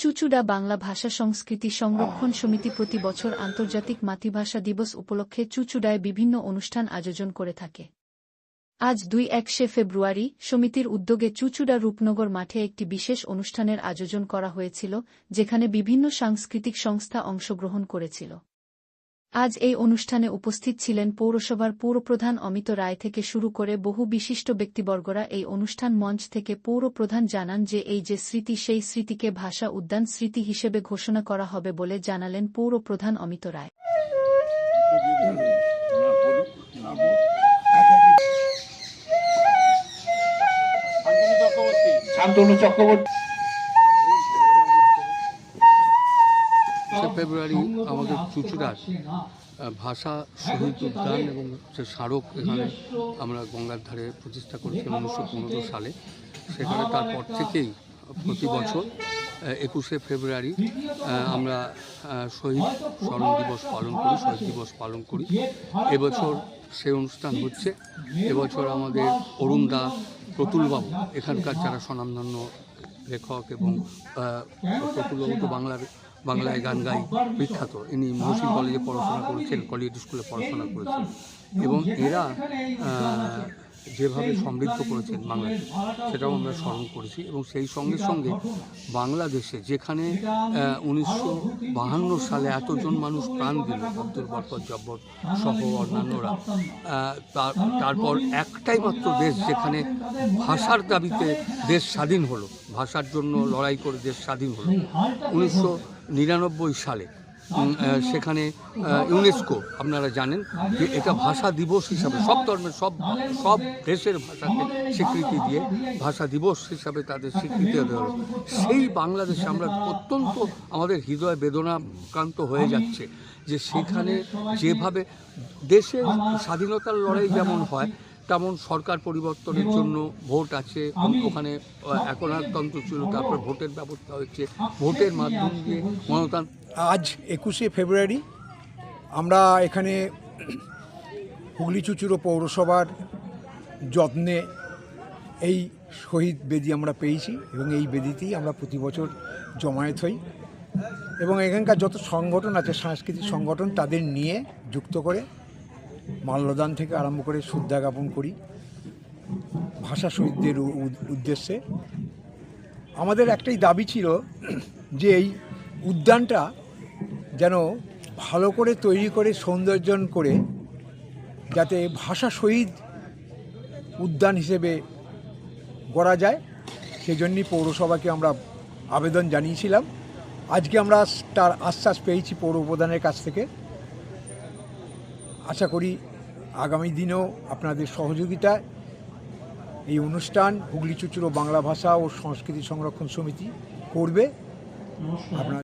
চুচুড়া বাংলা ভাষা সংস্কৃতি সংরক্ষণ সমিতি প্রতি বছর আন্তর্জাতিক মাতৃভাষা দিবস উপলক্ষে চুচুড়ায় বিভিন্ন অনুষ্ঠান আয়োজন করে থাকে। আজ দুই একশে ফেব্রুয়ারি সমিতির উদ্যোগে চুচুড়া রূপনগর মাঠে একটি বিশেষ অনুষ্ঠানের আয়োজন করা হয়েছিল, যেখানে বিভিন্ন সাংস্কৃতিক সংস্থা অংশগ্রহণ করেছিল। আজ এই অনুষ্ঠানে উপস্থিত ছিলেন পৌরসভার পৌরপ্রধান অমিত রায় থেকে শুরু করে বহু বিশিষ্ট ব্যক্তিবর্গরা এই অনুষ্ঠান মঞ্চ থেকে পৌরপ্রধান জানান যে এই যে স্মৃতি, সেই স্মৃতিকে ভাষা উদ্যান স্মৃতি হিসেবে ঘোষণা করা হবে বলে জানালেন পৌরপ্রধান অমিত রায়। শান্তনু চক্রবর্তী। সে ফেব্রুয়ারি আমাদের চুচুড়ার ভাষা শহীদ উদ্যান এবং যে স্মারক এখানে আমরা গঙ্গার ধারে প্রতিষ্ঠা করেছি উনিশশো পনেরো সালে। সেখানে তারপর থেকেই প্রতি বছর একুশে ফেব্রুয়ারি আমরা শহীদ স্মরণ দিবস পালন করি, শহীদ দিবস পালন করি। এবছর সেই অনুষ্ঠান হচ্ছে। এবছর আমাদের অরুণ দা প্রতুলবাবু, এখানকার যারা স্বনামধন্য লেখক এবং প্রতুলবাবু তো বাংলার বাংলায় গান গাই, বিখ্যাত। ইনি মহসিন কলেজে পড়াশোনা করেছেন কলেজ স্কুলে পড়াশোনা করেছেন। এবং এরা যেভাবে সমৃদ্ধ করেছেন বাংলাকে সেটাও আমরা স্মরণ করেছি। এবং সেই সঙ্গে সঙ্গে বাংলাদেশে যেখানে উনিশশো বাহান্ন সালে এতজন মানুষ প্রাণ দিল, আব্দুল বরকত, জব্বর সহ অন্যান্যরা তার- তারপর একটাই মাত্র দেশ যেখানে ভাষার দাবিতে দেশ স্বাধীন হলো। ভাষার জন্য লড়াই করে দেশ স্বাধীন হলো। উনিশশো নিরানব্বই সালে সেখানে ইউনেস্কো, আপনারা জানেন যে এটা ভাষা দিবস হিসাবে সব ধর্মের, সব সব দেশের ভাষাকে স্বীকৃতি দিয়ে ভাষা দিবস হিসাবে তাদের স্বীকৃতি দেওয়া সেই বাংলাদেশে আমরা অত্যন্ত, আমাদের হৃদয় বেদনাক্রান্ত হয়ে যাচ্ছে যে সেখানে যেভাবে দেশের স্বাধীনতার লড়াই যেমন হয় তেমন সরকার পরিবর্তনের জন্য ভোট আছে? ওখানে আহ, একনায়কতন্ত্র ছিল তারপর ভোটের ব্যবস্থা হচ্ছে ভোটের মাধ্যম দিয়ে গণতান্ত্রিক আজ একুশে ফেব্রুয়ারি আমরা এখানে হুগলি চুচুড়ো পৌরসভার যত্নে এই শহীদ বেদি আমরা পেয়েছি এবং এই বেদিতেই আমরা প্রতি বছর জমায়েত হই এবং এখানকার যত সংগঠন আছে সাংস্কৃতিক সংগঠন তাদের নিয়ে যুক্ত করে মাল্যদান থেকে আরম্ভ করে শ্রদ্ধা জ্ঞাপন করি ভাষা শহীদদের উদ্দেশ্যে। আমাদের একটাই দাবি ছিল যে এই উদ্যানটা যেন ভালো করে তৈরি করে সৌন্দর্যন করে যাতে ভাষা শহীদ উদ্যান হিসেবে গড়া যায়। সেজন্যই পৌরসভাকে আমরা আবেদন জানিয়েছিলাম। আজকে আমরা তার আশ্বাস পেয়েছি পৌর প্রধানের কাছ থেকে। আশা করি আগামী দিনেও আপনাদের সহযোগিতায় এই অনুষ্ঠান হুগলি চুচুড়ো বাংলা ভাষা ও সংস্কৃতি সংরক্ষণ সমিতি করবে। আপনার